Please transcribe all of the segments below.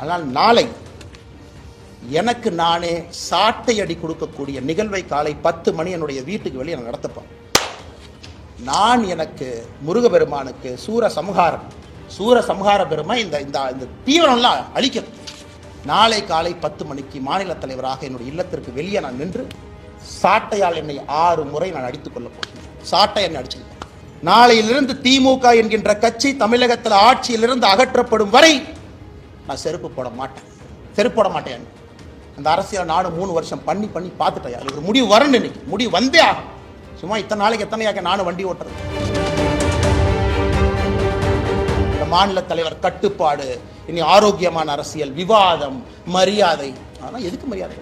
ஆனால் நாளை எனக்கு நானே சாட்டை அடி கொடுக்கக்கூடிய நிகழ்வை காலை பத்து மணி என்னுடைய வீட்டுக்கு வெளியே நான் நடத்தப்பேன் நான் எனக்கு முருகபெருமானுக்கு சூர சம்ஹாரம் சூர சம்ஹார பெருமை இந்த இந்த இந்த தீவிரம்லாம் அழிக்கணும் நாளை காலை பத்து மணிக்கு மாநில தலைவராக என்னுடைய இல்லத்திற்கு வெளியே நான் நின்று சாட்டையால் என்னை ஆறு முறை நான் அடித்துக் கொள்ளப் போகிறேன். சாட்டை என்னை அடிச்சுக்கிட்டேன் நாளையிலிருந்து திமுக என்கின்ற கட்சி தமிழகத்தில் ஆட்சியிலிருந்து அகற்றப்படும் வரை நான் செருப்பு போட மாட்டேன். செருப்பு போட மாட்டேன் அந்த அரசியல் நாடு மூணு வருஷம் பண்ணி பண்ணி பார்த்துட்டேன் அது ஒரு முடிவு வரணும் இன்னைக்கு. முடிவு வந்தே ஆகும் சும்மா இத்தனை நாளைக்கு எத்தனையாக்க நானும் வண்டி ஓட்டுறது? இந்த மாநில தலைவர் கட்டுப்பாடு இனி ஆரோக்கியமான அரசியல் விவாதம் மரியாதை. ஆனால் எதுக்கு மரியாதை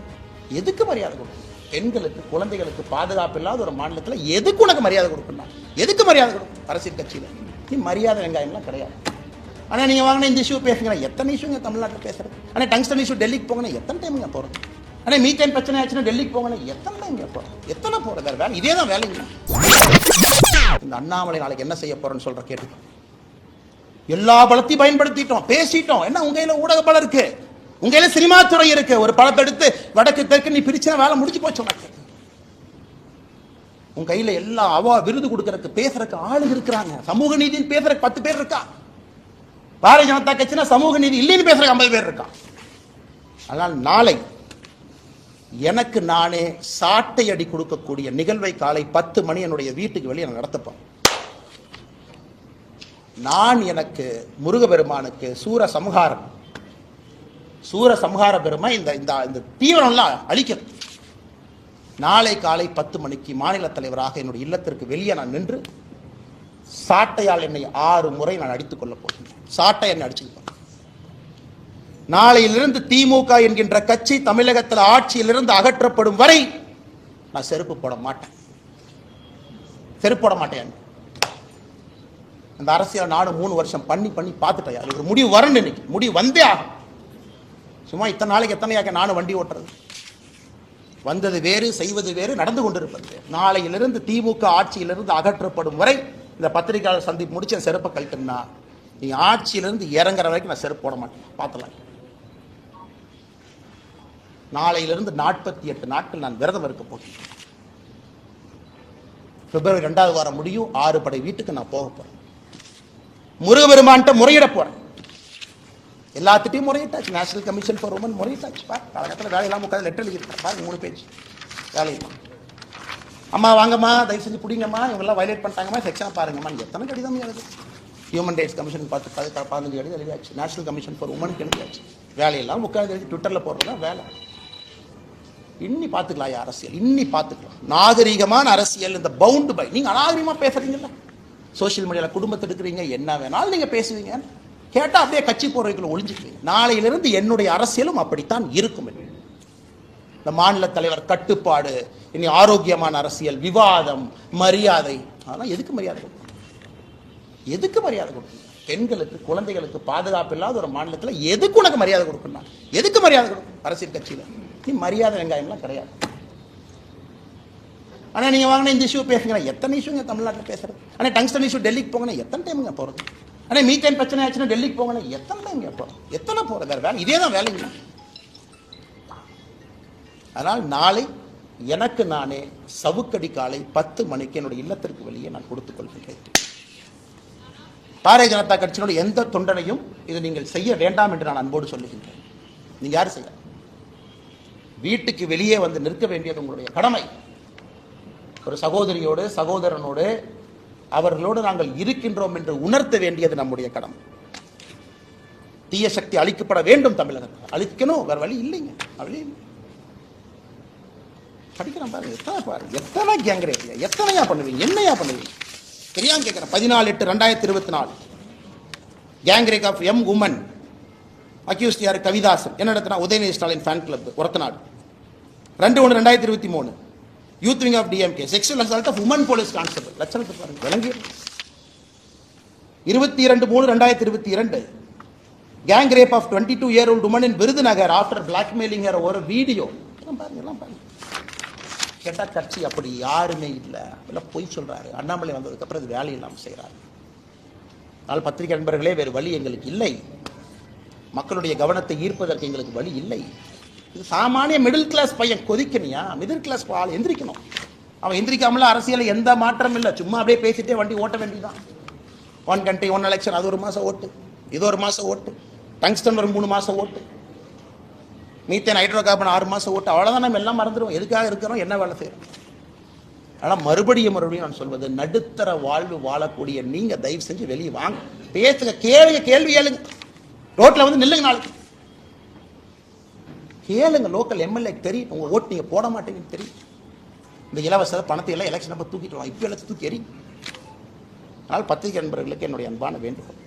எதுக்கு மரியாதை கொடுக்கணும்? பெண்களுக்கு குழந்தைகளுக்கு பாதுகாப்பு இல்லாத ஒரு மாநிலத்தில் எதுக்கு உனக்கு மரியாதை கொடுக்கணும் எதுக்கு மரியாதை கொடுக்கணும்? அரசியல் கட்சியில். நீ மரியாதை வெங்காயம்லாம் கிடையாது. ஆனால் நீங்கள் வாங்கின இந்த இஷ்யூ பேசுங்க எத்தனை இஷ்யூங்க தமிழ்நாட்டில் பேசுகிறேன் ஆனால் டங்ஸ்டன் இஷ்யூ டெல்லிக்கு போங்கன்னா எத்தனை டைமுங்க போகிறது ஆனால் மீத்தேன் பிரச்சனை ஆச்சுன்னா டெல்லிக்கு போங்கன்னா எத்தனை டைம் போகிறோம் எத்தனை போகிற வேறு வேலை இதே தான் வேலைங்க. இந்த அண்ணாமலை நாளைக்கு என்ன செய்ய போகிறேன்னு சொல்கிற கேட்டு எல்லா பலத்தையும் பயன்படுத்திட்டோம். பேசிட்டோம். என்ன உங்க கையில் ஊடக பலம் இருக்கு உங்க கையில் சினிமா துறை இருக்கு. ஒரு படத்தை எடுத்து வடக்கு தெற்கு நீ பிரிச்சுனா வேலை முடிஞ்சு போச்சு உனக்கு. உன் கையில் எல்லா அவா விருது கொடுக்கறதுக்கு பேசுறதுக்கு ஆளுங்க இருக்கிறாங்க. சமூக நீதின்னு பேசுறதுக்கு பத்து பேர் இருக்கா? பாரதிய ஜனதா கட்சினா சமூக நீதி இல்லைன்னு பேசுற ஐம்பது பேர் இருக்கான். அதனால் நாளை எனக்கு நானே சாட்டை அடி கொடுக்கக்கூடிய நிகழ்வை காலை பத்து மணி என்னுடைய வீட்டுக்கு வெளியே நான் நடத்தப்போம். நான் எனக்கு முருகபெருமானுக்கு சூர சம்ஹாரம். சூர சம்ஹார பெருமை இந்த இந்த இந்த தீவிரம்லாம் அழிக்கிறது. நாளை காலை பத்து மணிக்கு மாநில தலைவராக என்னுடைய இல்லத்திற்கு வெளியே நான் நின்று சாட்டையால் என்னை ஆறு முறை நான் அடித்துக் கொள்ளப் போகிறேன். சாட்டை என்னை அடிச்சுக்கிட்டேன் நாளையிலிருந்து திமுக என்கின்ற கட்சி தமிழகத்தில் ஆட்சியிலிருந்து அகற்றப்படும் வரை நான் செருப்பு போட மாட்டேன். செருப்பு போட மாட்டேன் அந்த அரசியல் நாடு மூணு வருஷம் பண்ணி பண்ணி பார்த்துட்டேன் ஒரு முடிவு வரணும் இன்னைக்கு. முடிவு வந்தே ஆகும் சும்மா இத்தனை நாளைக்கு எத்தனையாக்க நானும் வண்டி ஓட்டுறது? வந்தது வேறு செய்வது வேறு நடந்து கொண்டிருப்பது நாளையிலிருந்து திமுக ஆட்சியிலிருந்து அகற்றப்படும் வரை இந்த பத்திரிகையாளர் சந்திப்பு முடிச்சு என் செருப்பை கழட்டுனா நீ ஆட்சியிலிருந்து இறங்குற வரைக்கும் நான் செருப்பு போட மாட்டேன். பார்த்தலாம் நாளையிலிருந்து நாற்பத்தி எட்டு நாட்கள் நான் விரதம் இருக்க போகிறேன். பிப்ரவரி ரெண்டாவது வாரம் முடியும். ஆறு படை வீட்டுக்கு நான் போக போகிறேன் முருகபெருமான்கிட்ட முறையிட போகிறேன் எல்லாத்திட்டையும் முறையிட்டாச்சு. நேஷனல் கமிஷன் ஃபார் உமன் முறையிட்டாச்சு. பார் கழகத்தில் வேலையெல்லாம் உட்காந்து லெட்டர் எழுதியிருக்கேன் பாருங்க மூணு பேஜ் வேலையெல்லாம் அம்மா வாங்கம்மா தயவு செஞ்சு பிடிங்கம்மா இவங்கெல்லாம் வயலேட் பண்ணிட்டாங்கம்மா செக்ஷனாக பாருங்கம்மா எத்தனை கடிதம் எழுது ஹியூமன் ரைட்ஸ் கமிஷன் பார்த்து பதி பதினஞ்சு கடிதம் எழுதியாச்சு. நேஷனல் கமிஷன் ஃபார் உமனுக்கு எழுதியாச்சு. வேலையெல்லாம் உட்காந்து எழுதி ட்விட்டரில் போடுறது வேலை. இன்னி பார்த்துக்கலாம் ஐயா அரசியல். இன்னி பார்த்துக்கலாம் நாகரிகமான அரசியல் இந்த பவுண்டு பை நீங்கள் அநாகரிகமாக பேசுறீங்கல்ல. சோஷியல் மீடியாவில் குடும்பத்தை எடுக்கிறீங்க என்ன வேணாலும் நீங்கள் பேசுவீங்க கேட்டால் அப்படியே கட்சி போறவைக்குள்ள ஒளிஞ்சுக்குவீங்க. நாளையிலிருந்து என்னுடைய அரசியலும் அப்படித்தான் இருக்கும். என்று. இந்த மாநில தலைவர் கட்டுப்பாடு இனி ஆரோக்கியமான அரசியல் விவாதம் மரியாதை. அதெல்லாம் எதுக்கு மரியாதை கொடுக்கணும்? எதுக்கு மரியாதை கொடுக்கணும்? பெண்களுக்கு குழந்தைகளுக்கு பாதுகாப்பு இல்லாத ஒரு மாநிலத்தில் எதுக்கு உனக்கு மரியாதை கொடுக்கணும் எதுக்கு மரியாதை கொடுக்கணும் அரசியல் கட்சியில்? நீ மரியாதை வெங்காயம்லாம் கிடையாது. ஆனால் நீங்கள் வாங்கினா இந்த இஷ்யூ பேசுங்க எத்தனை இஷ்யூங்க தமிழ்நாட்டில் பேசுறது? ஆனால் டங்ஸ்டன் இஷ்யூ டெல்லிக்கு போங்கன்னா எத்தனை டைமுங்க போகிறது ஆனால் மீத்தேன் பிரச்சனை ஆச்சுன்னா டெல்லிக்கு போங்கன்னா எத்தனை டைம் போகிறோம் எத்தனை போகிறது வேறு வேலை இதே தான் வேலைங்க. அதனால் நாளை எனக்கு நானே சவுக்கடி காலை பத்து மணிக்கு என்னுடைய இல்லத்திற்கு வெளியே நான் கொடுத்துக் கொள்கின்றேன். பாரதிய ஜனதா கட்சியினுடைய எந்த தொண்டனையும் இதை நீங்கள் செய்ய வேண்டாம் என்று நான் அன்போடு சொல்லுகின்றேன். நீங்க யாரும் செய்ய? வீட்டுக்கு வெளியே வந்து நிற்க வேண்டியது உங்களுடைய கடமை. ஒரு சகோதரியோடு சகோதரனோடு அவர்களோடு நாங்கள் இருக்கின்றோம் என்று உணர்த்த வேண்டியது நம்முடைய கடமை. தீய சக்தி அழிக்கப்பட வேண்டும் தமிழகத்தில். அழிக்கணும் வேறு வழி இல்லைங்க. வழி இல்லை. படிக்கிறேன் பாருங்க எத்தனை பாருங்க எத்தனை கேங்கிறேன் எத்தனையா பண்ணுவீங்க என்னையா பண்ணுவீங்க? தெரியாம கேட்குறேன் பதினாலு எட்டு ரெண்டாயிரத்தி இருபத்தி நாலு gang rape of M woman accused யார்? கவிதாசன். என்ன நடத்தினா? உதயநிதி ஸ்டாலின் ஃபேன் கிளப் ஒரத்தநாடு ரெண்டு ஒன்று ரெண்டாயிரத்தி இருபத்தி மூணு youth wing of DMK sexual assault of woman police constable லட்சணத்தை பாருங்க விளங்கி. இருபத்தி இரண்டு மூணு ரெண்டாயிரத்தி இருபத்தி இரண்டு gang rape of twenty two year old woman in Virudhunagar after blackmailing ஒரு வீடியோ பாருங்க எல்லாம் பாருங்க. கேட்டால் கட்சி அப்படி யாருமே இல்லை. இல்லை பொய் சொல்றாரு. அண்ணாமலை வந்ததுக்கப்புறம் இது வேலை இல்லாமல் செய்கிறாரு அதனால் பத்திரிகை நண்பர்களே வேறு வழி எங்களுக்கு இல்லை. மக்களுடைய கவனத்தை ஈர்ப்பதற்கு எங்களுக்கு வழி இல்லை. இது சாமானிய மிடில் கிளாஸ் பையன் கொதிக்கணியா மிடில் கிளாஸ் ஆள் எந்திரிக்கணும். அவன் எந்திரிக்காமல அரசியலில் எந்த மாற்றமும் இல்லை. சும்மா அப்படியே பேசிட்டே வண்டி ஓட்ட வேண்டியதான் ஒன் கண்ட்ரி ஒன் எலெக்ஷன் அது ஒரு மாதம் ஓட்டு. இது ஒரு மாதம் ஓட்டு. டங்ஸ்டன் ஒரு மூணு மாதம் ஓட்டு. மீத்தேன் ஹைட்ரோ கார்பன் ஆறு மாதம் ஓட்டு அவ்வளோதான் நம்ம எல்லாம் மறந்துடுவோம். எதுக்காக இருக்கிறோம்? என்ன வேலை செய்யறோம்? ஆனால் மறுபடியும் மறுபடியும் நான் சொல்வது நடுத்தர வாழ்வு வாழக்கூடிய நீங்கள் தயவு செஞ்சு வெளியே வாங்க. பேசுங்க கேளுங்க கேள்வி கேளுங்க. ரோட்டில் வந்து நில்லுங்க நாளைக்கு. கேளுங்க லோக்கல் எம்எல்ஏ தெரியும். உங்கள் ஓட்டு நீங்கள் போட மாட்டீங்கன்னு தெரியும். இந்த இலவச பணத்தை எல்லாம் எலெக்ஷன் நம்ம தூக்கிட்டு வாங்க. இப்போ எல்லாம் தூக்கி எறி அதனால் பத்திரிகை நண்பர்களுக்கு என்னுடைய அன்பான வேண்டுகோள்.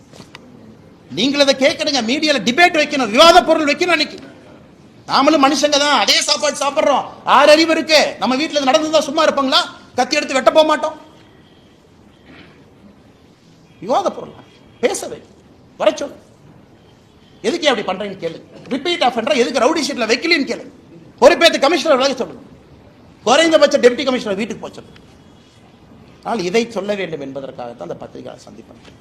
நீங்கள் அதை கேட்கணுங்க. மீடியாவில் டிபேட் வைக்கணும். விவாத பொருள் வைக்கணும் அன்னைக்கு. நாமளும் மனுஷங்க தான். அதே சாப்பாடு சாப்பிட்றோம். ஆறு அறிவு இருக்கு. நம்ம வீட்டில் நடந்துதான் சும்மா இருப்பாங்களா? கத்தி எடுத்து வெட்ட போக மாட்டோம். விவாத பொருள். பேசவே. வர சொல்லு. எதுக்கு அப்படி பண்றீங்கன்னு கேளு. ரிப்பீட் ஆஃப் எதுக்கு ரவுடி ஷீட்ல வைக்கலன்னு கேளு. பொறுப்பேற்று கமிஷனர் விலக சொல்லுங்க குறைந்தபட்ச டெப்டி கமிஷனர் வீட்டுக்கு போக சொல்லுங்க ஆனால் இதை சொல்ல வேண்டும் என்பதற்காகத்தான் அந்த பத்திரிகை சந்திப்பேன்